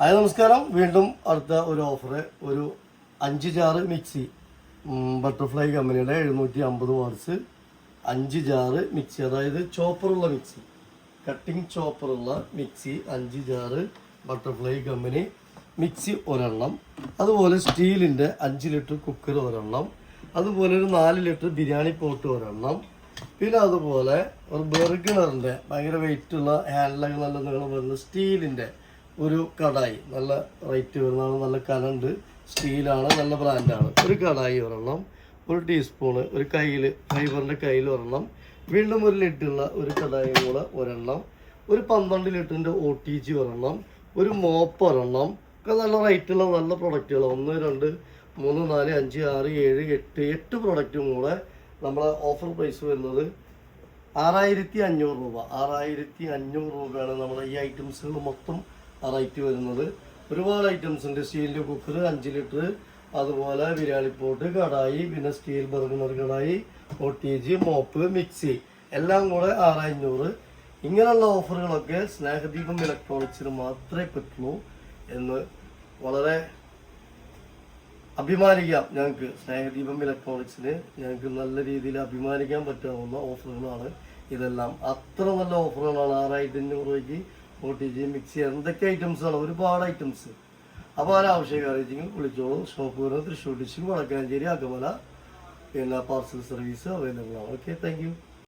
Hi നമസ്കാരം. വീണ്ടും അടുത്ത ഒരു ഓഫർ ഒരു അഞ്ച് ജാറ് മിക്സി. ബട്ടർഫ്ലൈ കമ്പനിയുടെ എഴുന്നൂറ്റി അമ്പത് വാട്സ് അഞ്ച് ജാറ് മിക്സി അതായത് ചോപ്പറുള്ള മിക്സി. കട്ടിംഗ് ചോപ്പറുള്ള മിക്സി അഞ്ച് ജാറ് ബട്ടർഫ്ലൈ കമ്പനി മിക്സി ഒരെണ്ണം. അതുപോലെ സ്റ്റീലിന്റെ അഞ്ച് ലിറ്റർ കുക്കർ ഒരെണ്ണം. അതുപോലെ ഒരു നാല് ലിറ്റർ ബിരിയാണി പോട്ട് ഒരെണ്ണം. പിന്നെ അതുപോലെ ഒരു ബെർഗണറിന്റെ ഭയങ്കര വെയിറ്റുള്ള ഹാൻഡിലുകളെല്ലാം നീളം വരുന്ന സ്റ്റീലിന്റെ ഒരു കടായി. നല്ല റേറ്റ് വരുന്നതാണ് നല്ല കനണ്ട് സ്റ്റീലാണ് നല്ല ബ്രാൻഡാണ്. ഒരു കടായി ഒരെണ്ണം ഒരു ടീസ്പൂണ് ഒരു കയ്യിൽ ഫൈബറിന്റെ കയ്യിൽ ഒരെണ്ണം വീണ്ടും ഒരു ലിറ്ററുള്ള ഒരു കടായി കൂടെ ഒരെണ്ണം ഒരു പന്ത്രണ്ട് ലിറ്ററിന്റെ ഒ ടി ജി ഒരെണ്ണം ഒരു മോപ്പ് ഒരെണ്ണം ഒക്കെ നല്ല റേറ്റുള്ള നല്ല പ്രൊഡക്റ്റുകൾ ഒന്ന് രണ്ട് മൂന്ന് നാല് അഞ്ച് ആറ് ഏഴ് എട്ട് എട്ട് പ്രൊഡക്റ്റും കൂടെ നമ്മളെ ഓഫർ പ്രൈസ് വരുന്നത് ആറായിരത്തി അഞ്ഞൂറ് രൂപ. ആറായിരത്തി അഞ്ഞൂറ് രൂപയാണ് നമ്മുടെ ഈ ഐറ്റംസുകൾ മൊത്തം റേറ്റ് വരുന്നത്. ഒരുപാട് ഐറ്റംസ് ഉണ്ട്. സ്റ്റീലിന്റെ കുക്കർ അഞ്ച് ലിറ്റർ അതുപോലെ ബിരിയാണി പോട്ട് കടായി പിന്നെ സ്റ്റീൽ ബർഗണർ കടായി ഒ മോപ്പ് മിക്സി എല്ലാം കൂടെ ആറായിരൂറ് ഇങ്ങനെയുള്ള ഓഫറുകളൊക്കെ സ്നേഹദീപം ഇലക്ട്രോണിക്സിന് മാത്രമേ പറ്റുള്ളൂ എന്ന് വളരെ അഭിമാനിക്കാം ഞങ്ങൾക്ക്. സ്നേഹദീപം ഇലക്ട്രോണിക്സിന് ഞങ്ങൾക്ക് നല്ല രീതിയിൽ അഭിമാനിക്കാൻ പറ്റാവുന്ന ഓഫറുകളാണ് ഇതെല്ലാം. അത്ര നല്ല ഓഫറുകളാണ് ആറായിരത്തി അഞ്ഞൂറ് രൂപയ്ക്ക്. ഒ ടി ജി മിക്സി എന്തൊക്കെ ഐറ്റംസ് ആണ്? ഒരുപാട് ഐറ്റംസ് അപ്പോൾ ആ ആവശ്യക്കാർ വെച്ചെങ്കിൽ വിളിച്ചോളൂ ഷോപ്പ് തൃശ്ശൂർ ഡിസ്ട്രിക്ട് വടക്കാഞ്ചേരി അകമല പിന്നെ പാർസൽ സർവീസ് അവൈലബിൾ ആണ്. Okay thank